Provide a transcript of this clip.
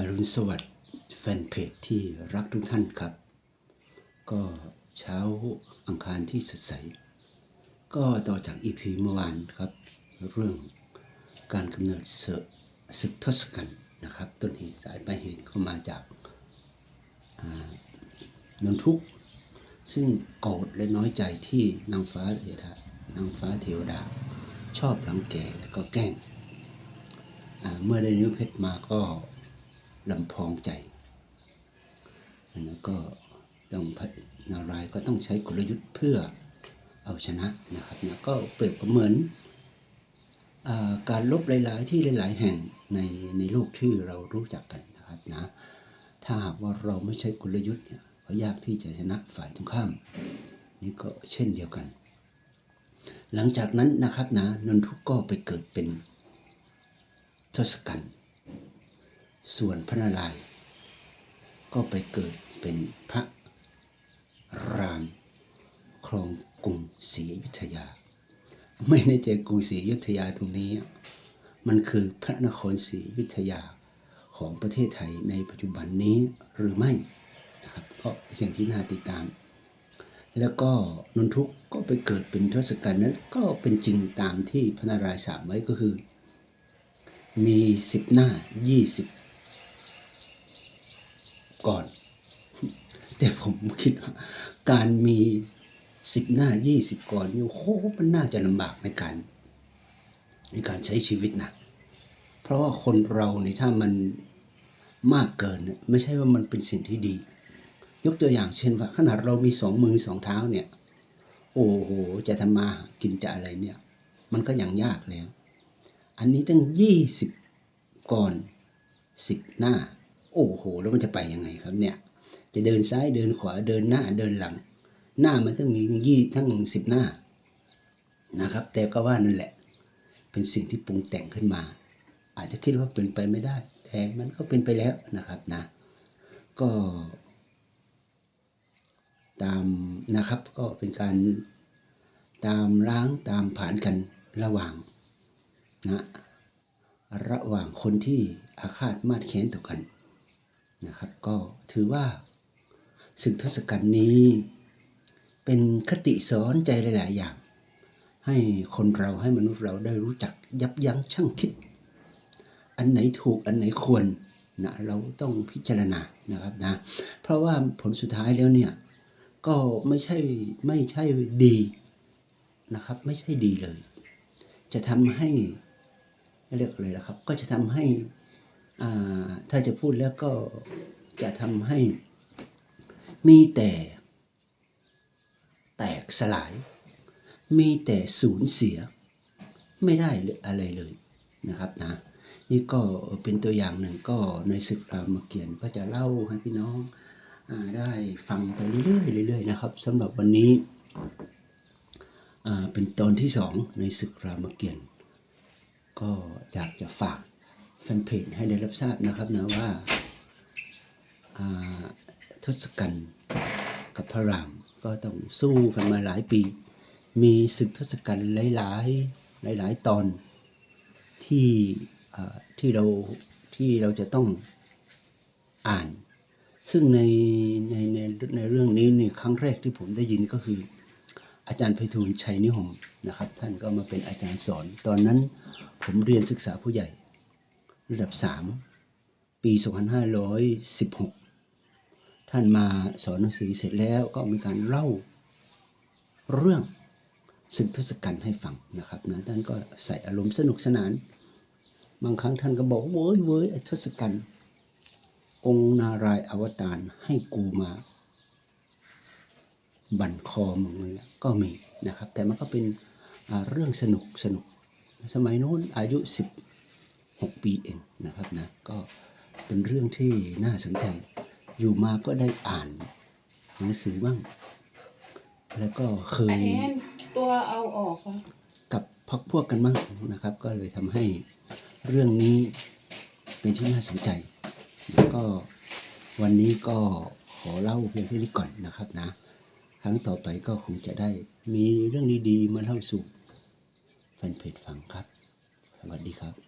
อรุณสวัสดิ์แฟนเพจที่รักทุกท่านครับ ก็เช้าอังคารที่สดใส ก็ต่อจากอีพีเมื่อวานครับ เรื่องการกำเนิดเสกศึกทศกัณฐ์นะครับ ต้นเหตุสายปลายเหตุก็มาจากอ่านนทุกซึ่งโกรธและน้อยใจที่นางฟ้าเทวดานางฟ้าเทวดา ชอบรังแกและก็แกล้งเมื่อได้นิ้วเพชรมาก็ ลำพองใจอันนั้นก็ต้องนารายก็ต้องใช้กลยุทธ์เพื่อเอาชนะนะครับนะก็เปรียบเหมือนอการลบหลาย ๆ ที่หลาย ๆ แห่งในในโลกที่เรารู้จักกันนะครับนะถ้าหากว่าเราไม่ใช้กลยุทธ์เนี่ยก็ยากที่จะชนะฝ่ายตรงข้าม นี่ก็เช่นเดียวกัน หลังจากนั้นนะครับนะนนทุกก็ไปเกิดเป็นทศกัณฐ์ ส่วนพระนารายณ์ก็ไปเกิดเป็นพระรามครองกรุงศรีอยุธยา ไม่ในใจกรุงศรีอยุธยาตรงนี้ มันคือพระนครศรีอยุธยาของประเทศไทยในปัจจุบันนี้หรือไม่นะครับเพราะเป็นสิ่งที่น่าติดตาม แล้วก็นนทุกก็ไปเกิดเป็นทศกัณฐ์นั้นก็เป็นจริงตามที่พระนารายณ์สามไว้ก็คือ มีสิบหน้ายี่สิบ ก่อน แต่ผมคิดว่าการมีสิบหน้ายี่สิบก่อนนี่โอ้โหมันน่าจะลำบากในการ ในการใช้ชีวิตนะเพราะว่าคนเราเนี่ยถ้ามันมากเกินเนี่ยไม่ใช่ว่ามันเป็นสิ่งที่ดี ยกตัวอย่างเช่นว่า ขนาดเรามีสองมือสองเท้าเนี่ย โอ้โหจะทำมาหากินจะอะไรเนี่ย มันก็ยังยากแล้ว อันนี้ตั้งยี่สิบก่อนสิบหน้า โอ้โห แล้วมันจะไปยังไงครับเนี่ย จะเดินซ้ายเดินขวาเดินหน้าเดินหลัง หน้ามันต้องมียี่ทั้งสิบหน้านะครับ แต่ก็ว่านั่นแหละ เป็นสิ่งที่ปรุงแต่งขึ้นมา อาจจะคิดว่าเป็นไปไม่ได้ แต่มันก็เป็นไปแล้วนะครับนะ ก็ ตามนะครับก็เป็นการตามล้างตามผ่านกันระหว่างนะระหว่างคนที่อาฆาตมาดแค้นต่อกัน นะครับก็ถือว่าศึกทศกัณฐ์นี้ เป็นคติสอนใจหลาย ๆ อย่าง ให้คนเราให้มนุษย์เราได้รู้จักยับยั้งชั่งคิด อันไหนถูกอันไหนควรนะเราต้องพิจารณานะครับนะเพราะว่าผลสุดท้ายแล้วเนี่ยก็ไม่ใช่ไม่ใช่ดีนะครับ ไม่ใช่ดีเลย จะทำให้เรียกอะไรล่ะครับ ก็จะทำให้ ถ้าจะพูดแล้วก็จะทำให้มีแต่แตกสลาย มีแต่สูญเสีย ไม่ได้อะไรเลยนะครับนะนี่ก็เป็นตัวอย่างหนึ่งก็ในศึกรามเกียรติก็จะเล่าให้พี่น้องอได้ฟังไปเรื่อยๆเรื่อยๆนะครับสำหรับวันนี้เป็นตอนที่สองในศึกรามเกียรติก็อยากจะฝาก แฟนเพจให้ได้รับทราบนะครับนะว่าทศกัณฐ์กับพระรามก็ต้องสู้กันมาหลายปี มีศึกทศกัณฐ์หลายๆหลาย ๆ ตอนที่ที่เราที่เราจะต้องอ่าน ซึ่งในในในในเรื่องนี้นี่ครั้งแรกที่ผมได้ยินก็คือ อาจารย์ไพฑูรย์ชัยนิหมนะครับ ท่านก็มาเป็นอาจารย์สอน ตอนนั้นผมเรียนศึกษาผู้ใหญ่ ระดับ 3 ปี 2516 ท่านมาสอนหนังสือเสร็จแล้วก็มีการเล่าเรื่องศึกทศกัณฐ์ให้ฟังนะครับนะท่านก็ใส่อารมณ์สนุกสนาน บางครั้งท่านก็บอกเว้ยเว้ยไอ้ทศกัณฐ์องค์นารายอวตารให้กูมาบั่นคอมึงเลยก็มีนะครับ แต่มันก็เป็นเรื่องสนุกสนุก สมัยโน้นอายุ 16ปีเองนะครับนะก็เป็นเรื่องที่น่าสนใจ อยู่มาก็ได้อ่านหนังสือบ้าง แล้วก็เคแอยนตัวเอาออกอะกับพักพวกกันบ้างนะครับ ก็เลยทำให้เรื่องนี้เป็นที่น่าสนใจ แล้วก็วันนี้ก็ขอเล่าเพียงเท่านี้ก่อนนะครับนะ ครั้งต่อไปก็คงจะได้มีเรื่องดีๆมาเล่าสู่แฟนเพจฟังครับ สวัสดีครับ